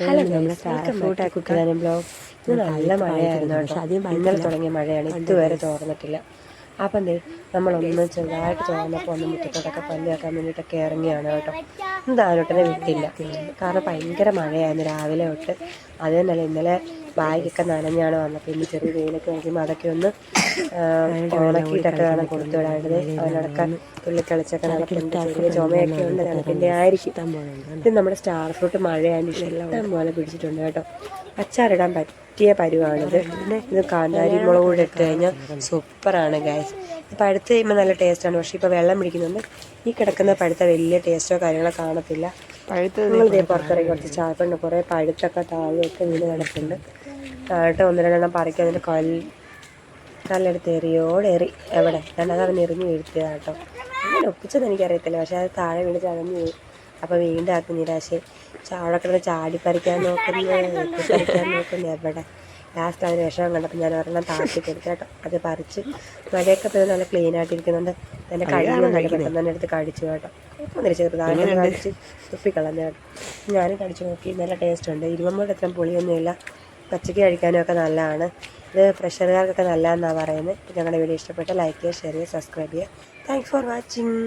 Hello നമ്മുടെ fruit കുട്ടിയാനും blog ഇത് നല്ല മഴയായിരുന്നു ആദ്യം ഇന്നലെ തുടങ്ങിയ മഴയാണ്. ഇതുവരെ തോർന്നിട്ടില്ല. അപ്പം ദേ നമ്മളൊന്ന് ചെറുതായിട്ട് തോർന്നപ്പോൾ ഒന്ന് മുറ്റത്തോട്ടൊക്കെ പല്ല് വെക്കാൻ വേണ്ടിയിട്ടൊക്കെ ഇറങ്ങിയാണ് കേട്ടോ. എന്തായാലോട്ടനെ വിട്ടില്ല കാരണം ഭയങ്കര മഴയായിരുന്നു രാവിലെ തൊട്ട്. അത് തന്നെയല്ല ഇന്നലെ ബാഗൊക്കെ നനഞ്ഞാണ് വന്നപ്പോൾ ഇന്ന് ചെറിയ വെയിലൊക്കെ നോക്കുമ്പോൾ അതൊക്കെ ഒന്ന് ഉണക്കിയിട്ടൊക്കെയാണ് കൊടുത്തു വിടാണ്ടത് അതിനടക്ക തുള്ളിക്കളിച്ചൊക്കെ നടക്കുന്നുണ്ട് ചെറിയ ചുമയൊക്കെ ഉണ്ട്. തണുപ്പിന്റെ ആയിരിക്കും. ഇത് നമ്മുടെ സ്റ്റാർ ഫ്രൂട്ട് മഴയാണ് ഇഷ്ടം പോലെ പിടിച്ചിട്ടുണ്ട് കേട്ടോ. അച്ചാറിടാൻ പറ്റിയ പരുവാണിത്. ഇത് കാന്താരി മുളക് കൂടെ ഇട്ട് കഴിഞ്ഞാൽ സൂപ്പറാണ് ഗ്യാസ് പഴുത്ത് കഴിയുമ്പോൾ നല്ല ടേസ്റ്റാണ് പക്ഷേ ഇപ്പോൾ വെള്ളം പിടിക്കുന്നുണ്ട്. ഈ കിടക്കുന്ന പഴുത്ത വലിയ ടേസ്റ്റോ കാര്യങ്ങളോ കാണത്തില്ല. പഴുത്ത് നിങ്ങൾ ഇതേ പുറത്തിറങ്ങി കുറച്ച് ചായപ്പണ്ട് കുറേ പഴുത്തൊക്കെ താഴെയൊക്കെ വീണ് കിടപ്പുണ്ട്. താഴോട്ട് ഒന്ന് രണ്ടെണ്ണം പറിക്കും അതിന്റെ കല്ല് കല്ലെടുത്ത് എറിയോടെറി എവിടെ? രണ്ടാമത് അവൻ എറിഞ്ഞ് വീഴ്ത്തിയതാ കേട്ടോ. അങ്ങനെ ഒപ്പിച്ചത് എനിക്കറിയത്തില്ല പക്ഷേ അത് താഴെ വീണ് ചതഞ്ഞ് പോയി അപ്പോൾ വീണ്ടും ആക്കും നിരാശ ചാവിടെ കിടന്ന് ചാടി പറിക്കാൻ നോക്കുന്നു പറിക്കാൻ നോക്കുന്നു എവിടെ? ലാസ്റ്റ് അതിന് വിഷമം കണ്ടപ്പോൾ ഞാൻ ഒരെണ്ണം താത്തി കൊടുത്തു കേട്ടോ. അത് പറിച്ച് മഴയൊക്കെ പോയി നല്ല ക്ലീൻ ആയിട്ടിരിക്കുന്നുണ്ട്. എന്റെ കഴിയുന്ന പെട്ടെന്ന് തന്നെ എടുത്ത് കടിച്ചു കേട്ടോ. ഒന്നിരി ചെറുതായിട്ട് കടിച്ച് തുപ്പിക്കളഞ്ഞ കേട്ടോ. ഞാനും കടിച്ചു നോക്കി നല്ല ടേസ്റ്റ് ഉണ്ട്. ഇരുമ്പൂടെ എത്ര പുളിയൊന്നുമില്ല. പച്ചയ്ക്ക് കഴിക്കാനും ഒക്കെ നല്ലതാണ്. ഇത് പ്രഷറുകാർക്കൊക്കെ നല്ലതെന്നാണ് പറയുന്നത്. ഞങ്ങളുടെ വീഡിയോ ഇഷ്ടപ്പെട്ട ലൈക്ക് ചെയ്യുക ഷെയർ ചെയ്യുക സബ്സ്ക്രൈബ് ചെയ്യുക. Thanks for watching